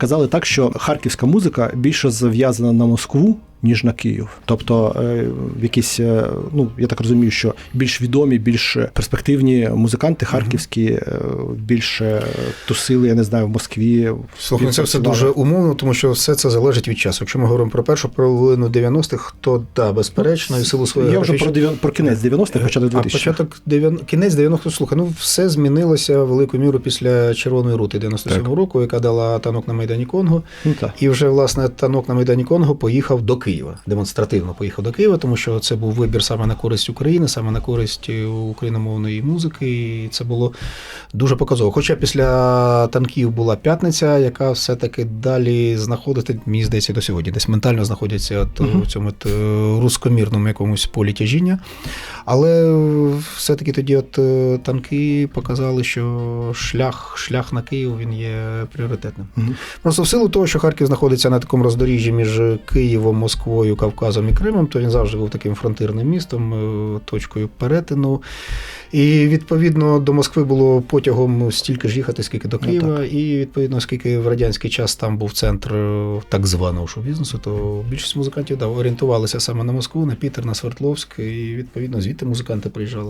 Казали так, що харківська музика більше зав'язана на Москву. Ніж на Київ, тобто е, якісь, е, ну я так розумію, що більш відомі, більш перспективні музиканти харківські е, більше тусили, я не знаю, в Москві. Слухай, це все дуже умовно, тому що все це залежить від часу. Якщо ми говоримо про першу половину 90-х, то да, безперечно, і силу своєї Я вже про, географічної- дев'ян- про кінець 90-х, початок А 2000-х. початок дев'ян- кінець 90-х, слухай, ну все змінилося великою мірою після Червоної рути 97-го року, яка дала танок на Майдані Конго. Ну, так. І вже власне танок на Майдані Конго поїхав до Києва. Демонстративно поїхав до Києва, тому що це був вибір саме на користь України, саме на користь е, україномовної музики. І це було дуже показово. Хоча після танків була п'ятниця, яка все-таки далі знаходити, мені здається, до сьогодні, десь ментально знаходиться от, Мгм. у цьому от, е, рускомірному якомусь полі тяжіння. Але все-таки тоді от танки показали, що шлях, шлях на Київ він є пріоритетним. Мгм. Просто в силу того, що Харків знаходиться на такому роздоріжжі між Києвом, Москвою, Кавказом і Кримом, то він завжди був таким фронтирним містом, е, точкою перетину. І відповідно до Москви було потягом стільки ж їхати, скільки до Ну, і відповідно, оскільки в радянський час там був центр е, так званого шоу-бізнесу, то більшість музикантів да, орієнтувалися саме на Москву, на Пітер, на Свердловськ, і відповідно звідти музиканти приїжджали.